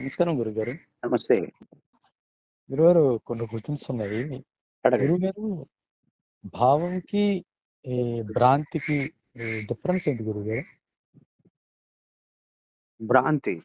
నమస్కారం గురుగారు. నమస్తే. గురుగారు కొన్ని క్వెషన్స్ ఉన్నాయి. గురుగారు భావంకి, భ్రాంతికి డిఫరెన్స్ ఏంటి గురుగారు? భ్రాంతి.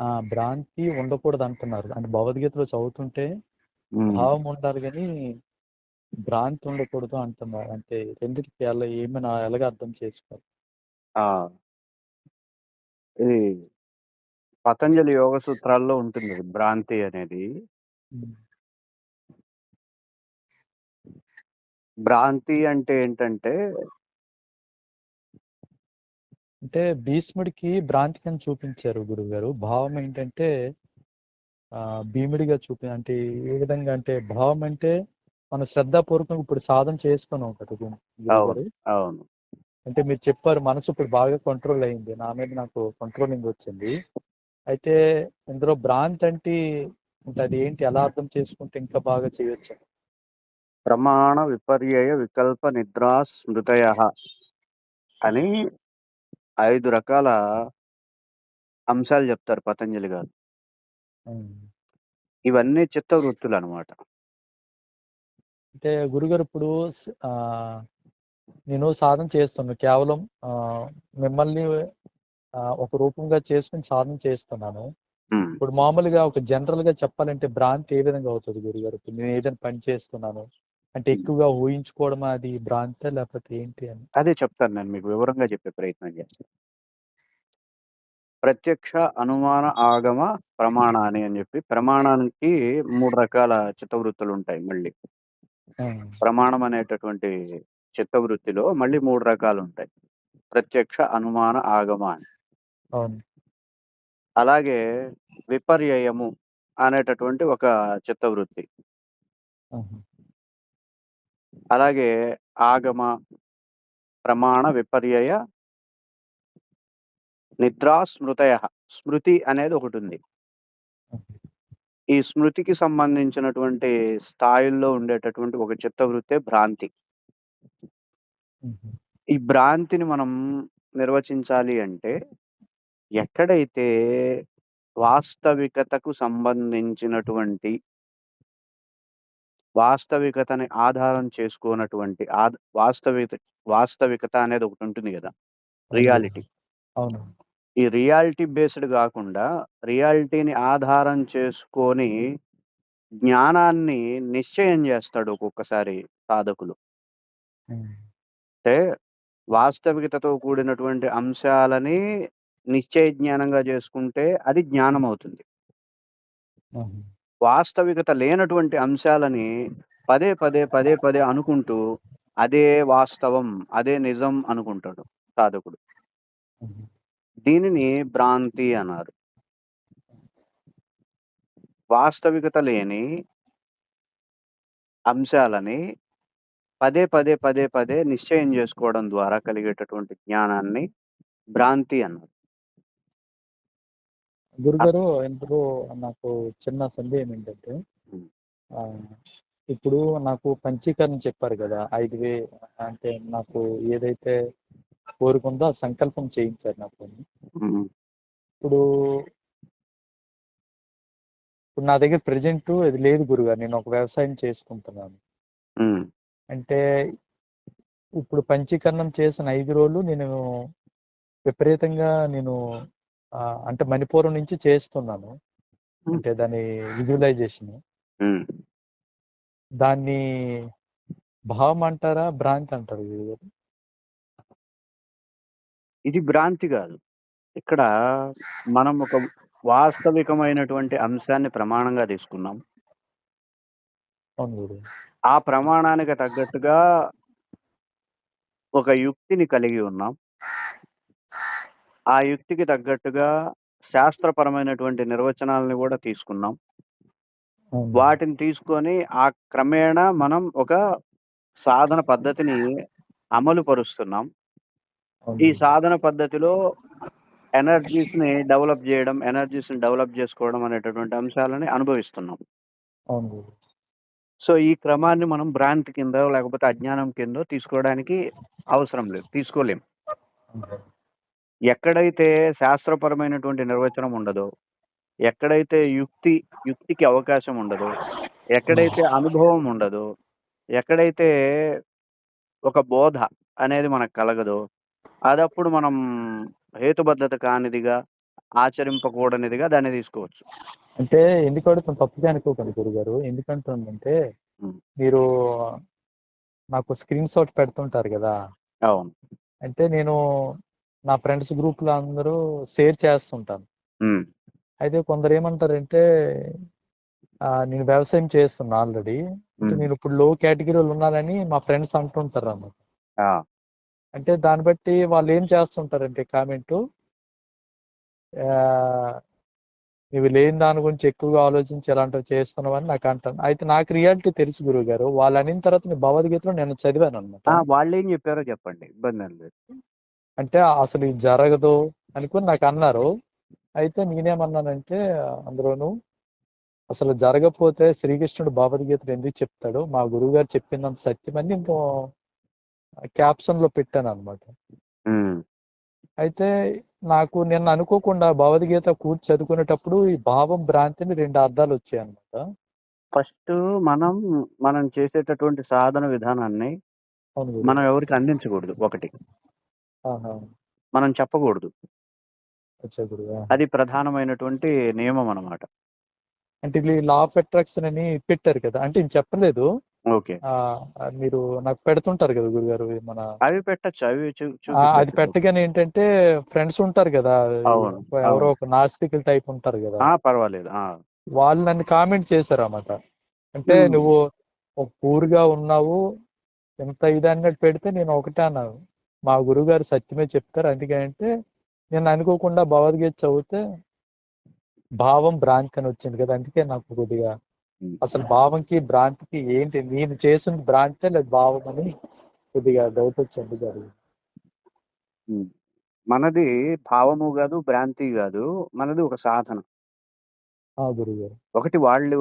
ఆ! భ్రాంతి ఉండకూడదంటున్నారు. అంటే భగవద్గీతలో చదువుతుంటే. భావం ఉండాలి గానీ, భ్రాంతి ఉండకూడదు అంటున్నారు. అంటే రెండిటికి ఎలా ఏమని ఎలాగ అర్థం చేసుకోవాలి? ఇది పతంజలి యోగ సూత్రాల్లో ఉంటుంది అది భ్రాంతి అనేది. భ్రాంతి అంటే ఏంటంటే అంటే భీష్ముడికి భ్రాంతికని చూపించారు గురువుగారు. భావం ఏంటంటే భీముడిగా చూపి అంటే ఏ విధంగా అంటే భావం అంటే మనం శ్రద్ధాపూర్వకంగా ఇప్పుడు సాధన అవును. గురువుగారు. అవును. అంటే మీరు చెప్పారు మనసు ఇప్పుడు బాగా కంట్రోల్ అయింది. నా మీద నాకు కంట్రోలింగ్ వచ్చింది. అయితే ఇందులో భ్రాంతి అంటే అది ఏంటి? ఎలా అర్థం చేసుకుంటే ఇంకా బాగా చేయొచ్చు? ప్రమాణ విపర్యయ వికల్ప నిద్రా స్మృతయః అని 5 రకాల అంశాలు చెప్తారు పతంజలి గారు. ఇవన్నీ చిత్తవృత్తులనమాట. అంటే గురుగారు ఇప్పుడు నేను సాధన చేస్తున్నా. కేవలం మిమ్మల్ని ఒక రూపంగా చేసుకొని సాధన చేస్తున్నాను. ఇప్పుడు మామూలుగా ఒక జనరల్‌గా చెప్పాలంటే భ్రాంతి ఏ విధంగా అవుతది గురుగారు? ఇప్పుడు నేను ఏదైనా పని చేస్తున్నాను. అంటే. ఎక్కువగా ఊహించుకోవడమా అది భ్రాంతా? లేకపోతే ఏంటి అని? అదే చెప్తాను నేను మీకు వివరంగా చెప్పే ప్రయత్నం చేస్తా. ప్రత్యక్ష, అనుమాన, ఆగమ, ప్రమాణాని అని చెప్పి ప్రమాణానికి 3 రకాల చిత్తవృత్తులుంటాయి మళ్ళీ. హ్మ్. ప్రమాణం అనేటటువంటి చిత్తవృత్తిలో మళ్ళీ 3 రకాలుంటాయి. ప్రత్యక్ష, అనుమాన, ఆగమ అని. అవును. అలాగే విపర్యయము అనేటటువంటి ఒక చిత్తవృత్తి. అలాగే ఆగమ, ప్రమాణ, విపర్యయ నిద్రా స్మృతయః. స్మృతి అనేది ఒకటుంది. హుహు. ఈ స్మృతికి సంబంధించినటువంటి స్థాయిల్లో ఉండేటటువంటి ఒక చిత్తవృత్తే భ్రాంతి. హుహు. ఈ భ్రాంతిని మనం నిర్వచించాలి అంటే, ఎక్కడైతే వాస్తవికతకు సంబంధించినటువంటి వాస్తవికతని ఆధారం చేసుకోనటువంటి ఆద్ వాస్తవికత వాస్తవికత అనేది ఒకటుంటుంది! అవును గురుగారు. రియాలిటీ. అవును. ఈ రియాలిటీ బేస్డ్ గాకుండా, రియాలిటీని ఆధారం చేసుకొని జ్ఞానాన్ని నిశ్చయం జేస్తాడు ఒక్కొక్కసారి సాధకులు. హ్మ్. అంటే వాస్తవికతతో కూడినటువంటి అంశాలని నిశ్చయ జ్ఞానంగా జేసుకుంటే అది జ్ఞానమవుతుంది. హుహు. వాస్తవికత లేనటువంటి అంశాలని పదే, పదే, పదే, పదే అనుకుంటూ అదే వాస్తవం, అదే నిజం అనుకుంటాడు సాధకుడు. హుహు. దీనిని భ్రాంతి అన్నారు. వాస్తవికత లేని అంశాలని పదే, పదే, పదే, పదే నిశ్చయం జేసుకోవడం ద్వారా కలిగేటటువంటి జ్ఞానాన్ని భ్రాంతి అన్నారు. గురుగారు ఇందులో నాకు చిన్న సందేహం ఏంటంటే ఇప్పుడు నాకు పంచీకరణ చెప్పారు గదా! 5 అంటే నాకు ఏదైతే కోరికుందో సంకల్పం చేయించారు. హ్మ్. ఇప్పుడు ఇప్పుడు నా దగ్గర ప్రెజెంటు అది లేదు గురుగారు. నేను ఒక వ్యవసాయం చేసుకుంటున్నాను. అంటే ఇప్పుడు పంచీకరణం చేసిన 5 రోజులు నేను విపరీతంగా నేను అంటే మణిపూరం నుంచి చేస్తున్నాను. అంటే దాని విజువలైజేషన్. దాన్ని భావం అంటారా? భ్రాంతి అంటారా? ఇది భ్రాంతి గాదు. ఇక్కడ మనం ఒక వాస్తవికమైనటువంటి అంశాన్ని ప్రమాణంగా తీసుకున్నాం. ఆ ప్రమాణానికి తగ్గట్టుగా ఒక యుక్తిని కలిగి ఉన్నాం. ఆ యుక్తికి తగ్గట్టుగా శాస్త్రపరమైనటువంటి నిర్వచనాలను గూడా తీసుకున్నాం. వాటిని తీసుకొని ఆ క్రమేణా మనం ఒక సాధన పద్ధతిని అమలు పరుస్తున్నాం. ఈ. సాధన పద్ధతిలో ఎనర్జీస్‌ని డెవలప్ జేయడం, ఎనర్జీస్‌ని డెవలప్ జేసుకోవడం అనేటటువంటి అంశాలని అనుభవిస్తున్నాం. సో, ఈ క్రమాన్ని మనం భ్రాంతి కిందో, లేకపోతే అజ్ఞానం కిందో తీసుకోవడానికి అవసరం లేదు. తీసుకోలేం. ఎక్కడైతే శాస్త్రపరమైనటువంటి నిర్వచనం ఉండదో, ఎక్కడైతే యుక్తి యుక్తికి అవకాశం ఉండదో, ఎక్కడైతే అనుభవం ఉండదో, ఎక్కడైతే ఒక బోధ అనేది మనకు కలగదో, అదప్పుడు మనం హేతుబద్ధత కానిదిగా, ఆచరింపకూడనిదిగా దాన్ని తీసుకోవచ్చు. అంటే ఎందుకు అడుగుతాను తప్పుగా అనుకోకండి గురుగారు. ఎందుకంటున్నానంటే హ్మ్. మీరు నాకు స్క్రీన్ షాట్ పెడుతుంటారు గదా! అవును. అంటే నేను నా ఫ్రెండ్స్ గ్రూప్‌లో అందరూ షేర్ చేస్తుంటాను. అయితే కొందరేమంటారంటే ఆహ్, నేను వ్యవసాయం చేస్తున్నా ఆల్రెడీ. హ్మ్. నేనిప్పుడు లో కేటగిరీలో ఉన్నానని మా ఫ్రెండ్స్ అంటుంటారన్నమాట. ఆ! అంటే దాన్ని బట్టి వాళ్ళేం చేస్తుంటారంటే కామెంటు "నువ్వు లేని దాని గురించి ఎక్కువగా ఆలోచించి ఇలాంటివి చేస్తున్నావని" నాకంటాను. అయితే నాకు రియాలిటీ తెలుసు గురువుగారు. వాళ్ళనిన తర్వాత నేను భగవద్గీతలో నేను చదివానన్నమాట. ఆ! వాళ్ళేం జెప్పారో చెప్పండి. ఇబ్బందేం లేదు. అంటే అసలు ఇది జరగదు అనుకోని నాకన్నారు. అయితే నేనేమన్నానంటే అందులోను అసలు జరగకపోతే శ్రీకృష్ణుడు భగవద్గీతలో ఎందుకు చెప్తాడు? మా గురువుగారు చెప్పిందంత సత్యమని నేను క్యాప్షన్‌లో పెట్టానన్నమాట. హ్మ్. అయితే నాకు నిన్న అనుకోకుండా భగవద్గీత కూర్చి చదువుకునేటప్పుడు ఈ భావం, భ్రాంతిని 2 అర్థాలొచ్చాయన్నమాట. ఫస్టు మనం, మనం చేసేటటువంటి సాధన విధానాన్ని మనం. ఎవరికీ అందించకూడదు ఒకటి. ఆహా! మనం చెప్పకూడదు. అది ప్రధానమైనటువంటి నియమం అన్నమాట. అంటే ఇది లా ఆఫ్ అట్రాక్షన్ అని పెట్టారు కదా! అంటే నేను చెప్పలేదు. ఓకే. ఆహ్, మీరు నాకు పెడుతుంటారు కదా గురుగారు మన అవి పెట్టొచ్చు. అవి చూ ఆ! అది చూపించొచ్చు. పెట్టగానే ఏంటంటే ఫ్రెండ్స్ ఉంటారు! అవును. ఎవరో అవును. ఒక నాస్తికుల టైప్ ఉంటారు! ఆ! పర్వాలేదు. ఆ! వాళ్ళు నన్ను కామెంట్ చేశారన్నమాట. అంటే హ్మ్. నువ్వు ఒక పూర్‌గా ఉన్నావు. ఇంత ఇది అన్నట్టు పెడితే నేను ఒకటే అన్నాను. మా గురువుగారు సత్యమే చెప్తారు. అందుకనంటే నేను అనుకోకుండా భగవద్గీత చదివితే భావం, భ్రాంతి అని వచ్చింది కదా! అందుకే నాకు కొద్దిగా. అసలు భావంకి, భ్రాంతికి ఏంటి నేను చేసింది భ్రాంతే లేదా భావం అని కొద్దిగా డౌట్ వచ్చింది. హ్మ్. మనది భావము గాదు, భ్రాంతి గాదు. మనది ఒక సాధన. ఆ! గురువుగారు. ఒకటి వాళ్ళు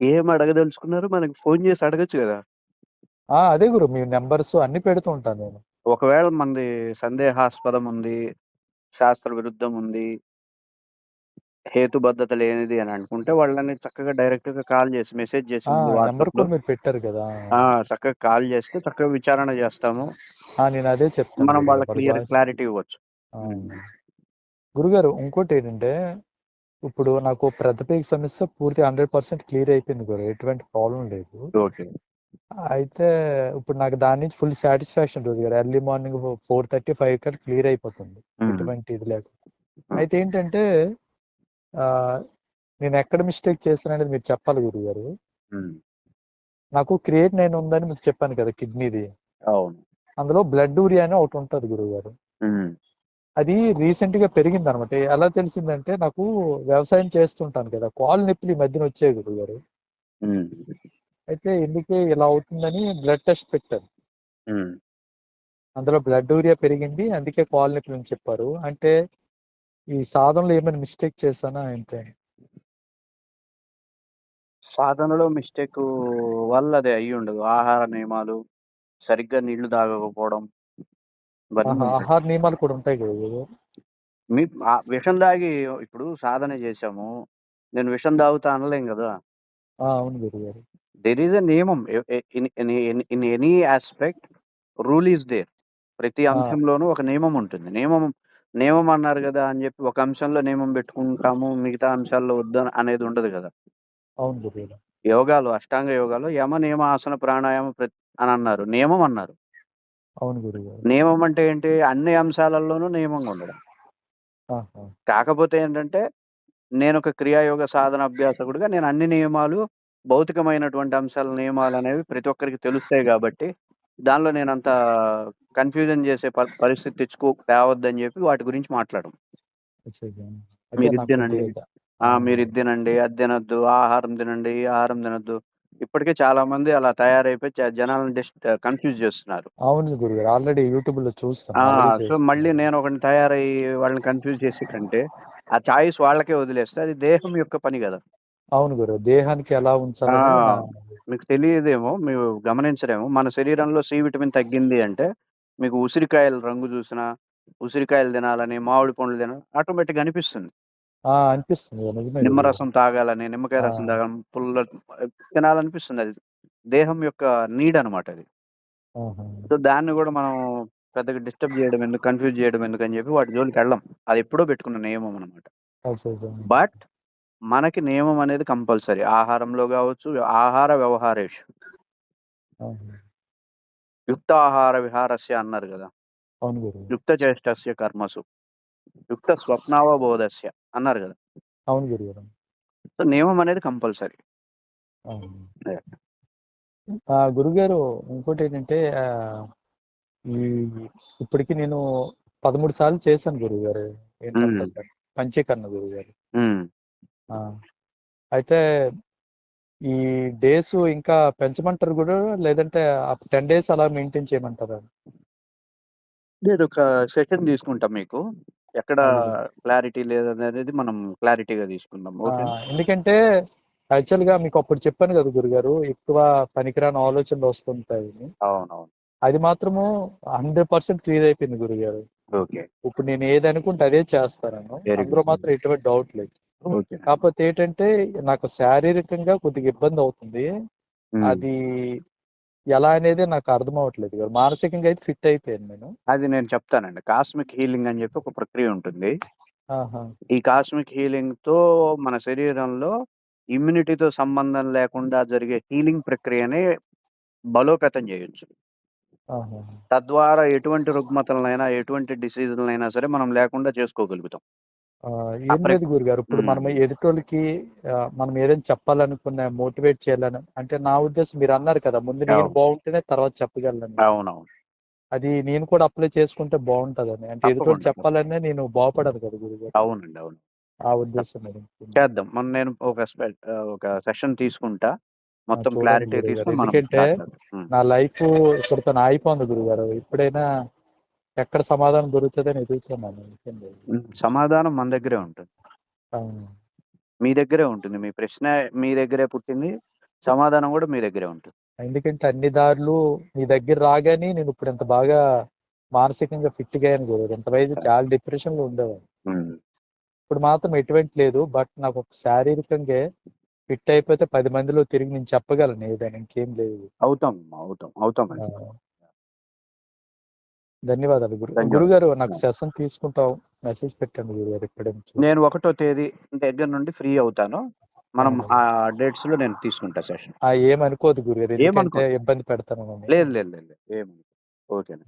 ఏం అడగదలుచుకున్నారో మనకి ఫోను చేసి అడగొచ్చు గదా! ఆ! అదే గురు మీ నంబర్స్ అన్నీ పెడుతూ ఉంటాను నేను. ఒకవేళ మనది సందేహాస్పదం ఉంది, శాస్త్ర విరుద్ధం ఉంది హేతుబద్ధత లేనిది అని అనుకుంటే వాళ్ళని చక్కగా డైరెక్ట్‌గా కాల్ చేసి, మెసేజ్ చేసి నంబర్ కూడా మీరు పెట్టారు కదా! ఆ! చక్కగా కాల్ చేస్తే చక్కగా విచారణ చేస్తాము. ఆ! నేను అదే చెప్తాను మనం వాళ్ళ క్లియర్ క్లారిటీ ఇవ్వచ్చు. ఆ! గురుగారు ఇంకోటేంటంటే ఇప్పుడు నాకు పేగు సమస్య పూర్తిగా 100% క్లియర్ అయిపోయింది గురు. ఎటువంటి ప్రాబ్లమ్ లేదు. ఓకే. అయితే ఇప్పుడు నాకు దాని నుంచి ఫుల్ సాటిస్ఫాక్షన్ గురుగారు. ఎర్లీ మార్నింగ్ 4:30, 5 కల్లా క్లియర్ అయిపోతుంది. ఎటువంటి ఇది లేకుండా. అయితే ఏంటంటే నేను ఎక్కడ మిస్టేక్ చేశాననేది మీరు చెప్పాలి గురుగారు. హ్మ్. నాకు క్రియేటినైన్ ఉందని మీకు చెప్పాను కదా! కిడ్నీది. అందులో బ్లడ్ యూరియా అని ఒకటి ఉంటది గురువుగారు. అది రీసెంట్‌గా పెరిగిందనమాట. ఎలా తెలిసిందంటే నాకు వ్యవసాయం చేస్తుంటాను కదా! కాళ్ళు నొప్పులు ఈ మధ్యన వచ్చాయి గురువుగారు. హ్మ్. అయితే ఎందుకు ఇలా అవుతుందని బ్లడ్ టెస్ట్ పెట్టాను. హ్మ్. అందులో బ్లడ్ యూరియా పెరిగింది. అందుకే కాళ్ళు నొప్పులని చెప్పారు. అంటే ఈ సాధనలో ఏమైనా మిస్టేక్ చేశానా ఏంటి? సాధనలో మిస్టేకు వల్ల అది అయ్యుండదు. ఆహార నియమాలు, సరిగ్గా నీళ్ళు తాగకపోవడం. ఆహార నియమాలు కూడా ఉంటాయి గురువుగారు. మీ విషం తాగి ఇప్పుడు సాధన చేశాము. నేను విషం తాగుతా అనలేం! ఆ! అవును గురువుగారు. దేర్ ఈస్ ఎ నియమం. In any aspect rule is there. ప్రతి! అంశంలోనూ ఒక నియమం ఉంటుంది. నియమం నియమం అన్నారు గదా! అని జెప్పి ఒక అంశంలో నియమం పెట్టుకుంటాము. మిగతా అంశాల్లో వద్దని అనేది ఉండదు! అవును గురువుగారు. యోగాలు, అష్టాంగ యోగాలో యమ, నియమ, ఆసన, ప్రాణాయామ అని అన్నారు. నియమం అన్నారు. అవును. నియమం అంటే ఏంటి? అన్ని అంశాలలోనూ నియమంగా ఉండడం. కాకపోతే ఏంటంటే నేనొక క్రియాయోగ సాధన అభ్యాసకుడిగా నేను అన్ని నియమాలు, భౌతికమైనటువంటి అంశాల నియమాలనేవి ప్రతి ఒక్కరికి తెలుస్తాయి గాబట్టి, దానిలో నేనంత కన్‌ఫ్యూజన్ జేసే ప పరిస్థితి తెచ్చుకో తేవద్దని జెప్పి వాటి గురించి! అయితే మీరిది నాకు తినండి. ఆ! మీరిది తినండి, అది తినొద్దు, ఆ ఆహారం తినండి, ఈ ఆహారం తినొద్దు. ఇప్పటికే చాలా మంది అలా తయారైపోయి జనాలను డిస్ట్ కన్‌ఫ్యూజ్ జేస్తున్నారు. అవును గురుగారు. ఆల్రెడీ యూట్యూబ్‌లో చూస్తాను. ఆ! ఆల్రెడీ సో, మళ్ళీ చేస్తున్నారు. నేనొకడిని తయారయ్యి వాళ్ళని కన్‌ఫ్యూజ్ చేసే కంటే, ఆ చాయిస్ వాళ్ళకే వదిలేస్తే అది దేహం యొక్క పని గదా! అవును గురు. దేహానికి ఎలా ఆ! నా మీకు తెలియదేమో, మీరు గమనించరేమో, మన శరీరంలో సి విటమిన్ తగ్గింది అంటే, మీకు ఉసిరికాయల రంగు జూసినా, ఉసిరికాయలు తినాలని, మామిడి పండ్లు తినాలని ఆటోమేటిక్‌గా అనిపిస్తుంది. ఆ అనిపిస్తుంది నిజమే నిమ్మరసం తాగాలని నిమ్మకాయ ఆ రసం తాగాలని పుల్ల తినాలనిపిస్తుంది అది దేహం యొక్క నీడ్ అనమాట అది ఆహా. సో దాన్ని కూడా మనం పెద్దగా డిస్టర్బ్ చేయడం ఎందుకు కన్ఫ్యూజ్ చేయడం ఎందుకు అని చెప్పి వాటి జోలికి వెళ్ళం అది ఎప్పుడో పెట్టుకున్న నియమం అనమాట. బట్ మనకి నియమం అనేది కంపల్సరీ. ఆహారంలో కావచ్చు ఆహార వ్యవహారేషు. యుక్త ఆహార విహారస్య అన్నారు కదా. అవును గురువు. యుక్త చేష్టస్య కర్మసు. యుక్త స్వప్నావబోధస్య అన్నారు కదా. అవును గురుగారు సో నియమం అనేది కంపల్సరీ. అవును. Yeah. ఆ గురుగారు ఇంకోటి ఏంటంటే ఆ, ఈ ఇప్పటికి నేను పదమూడు సార్లు చేశాను గురుగారు ఏంటంటే పంచీకరణ గురుగారు ఆ, అయితే ఈ డేస్ ఇంకా పెంచమంటారు కూడా? లేదంటే టెన్ డేస్ అలా మెయింటైన్ చేయమంటారా? నేను ఒక సెషన్ తీసుకుంటాం మీకు. ఎక్కడ. క్లారిటీ లేదనేది మనం క్లారిటీగా తీసుకుందాం ఓకే ఎందుకంటే యాక్చువల్గా మీకు అప్పుడు చెప్పాను కదా గురుగారు ఎక్కువ పనికిరాని ఆలోచనలు వస్తుంటాయి. అవునవును. అది మాత్రము హండ్రెడ్ పర్సెంట్ క్లియర్ అయిపోయింది గురుగారు. ఓకే. ఇప్పుడు నేను ఏది అనుకుంటే అదే చేస్తాను. అందులో. మాత్రం ఎటువంటి డౌట్ లేదు. కాకపోతే ఏంటంటే నాకు శారీరకంగా కొద్దిగా ఇబ్బంది అవుతుంది. అది ఎలా అనేది నాకు అర్థం అవ్వట్లేదు కదా. మానసికంగా అయితే ఫిట్ అయిపోయాను నేను. అది నేను చెప్తానండి. కాస్మిక్ హీలింగ్ అని చెప్పి ఒక ప్రక్రియ ఉంటుంది. ఈ కాస్మిక్ హీలింగ్తో మన శరీరంలో ఇమ్యూనిటీతో సంబంధం లేకుండా జరిగే హీలింగ్ ప్రక్రియని బలోపేతం చేయొచ్చు. తద్వారా ఎటువంటి రుగ్మతలనైనా ఎటువంటి డిసీజులనైనా సరే మనం లేకుండా చేసుకోగలుగుతాం. ఏం లేదు గురుగారు ఇప్పుడు మనం. ఎదుటోళ్ళకి మనం ఏదైనా చెప్పాలనుకున్న మోటివేట్ చేయాలని అంటే నా ఉద్దేశం మీరు అన్నారు కదా ముందు నేను. బాగుంటేనే తర్వాత చెప్పగలను అవునవును అది నేను కూడా అప్లై చేసుకుంటే బాగుంటదని అంటే ఎదుటోళ్ళు. చెప్పాలనే నేను బాగుపడను కదా గురుగారు అవునండి అవును ఆ ఉద్దేశం. చేద్దాం మన నేను ఒక ఒక సెషన్ తీసుకుంటా మొత్తం క్లారిటీ. తీసుకుని ఎందుకంటే. నా లైఫ్ ఇక్కడితో ఆగిపోయింది గురుగారు ఇప్పుడైనా ఎక్కడ సమాధానం దొరుకుతుందని ఎదుగుతున్నాను. సమాధానం మన దగ్గరే ఉంటుంది. మీ దగ్గరే ఉంటుంది. మీ ప్రశ్న మీ దగ్గరే పుట్టింది. సమాధానం కూడా మీ దగ్గరే ఉంటుంది. ఎందుకంటే అన్ని దారులు మీ దగ్గర రాగానే నేను ఇప్పుడు ఇంత బాగా మానసికంగా ఫిట్గా అయ్యాను గురుగారు ఇంతవైపు చాలా డిప్రెషన్లో ఉండేవాడు. ఇప్పుడు మాత్రం ఎటువంటి లేదు. బట్ నాకు ఒక శారీరకంగా ఫిట్ అయిపోతే పది మందిలో తిరిగి నేను చెప్పగలను. ఏదైనా ఇంకేం లేదు. అవుతాం అవుతాం అవుతాం ధన్యవాదాలు గురు. గురుగారు నాకు సెషన్ తీసుకుంటాం మెసేజ్ పెట్టండి గురుగారు ఇప్పుడే నేను ఒకటో తేదీ దగ్గర నుండి ఫ్రీ అవుతాను మనం ఆ డేట్స్లో నేను తీసుకుంటా సెషన్ ఆ ఏమనుకోదు గురుగారు. ఇబ్బంది పెడతాను లేదు లేదు లేదు లేదు. ఏం ఓకేనా.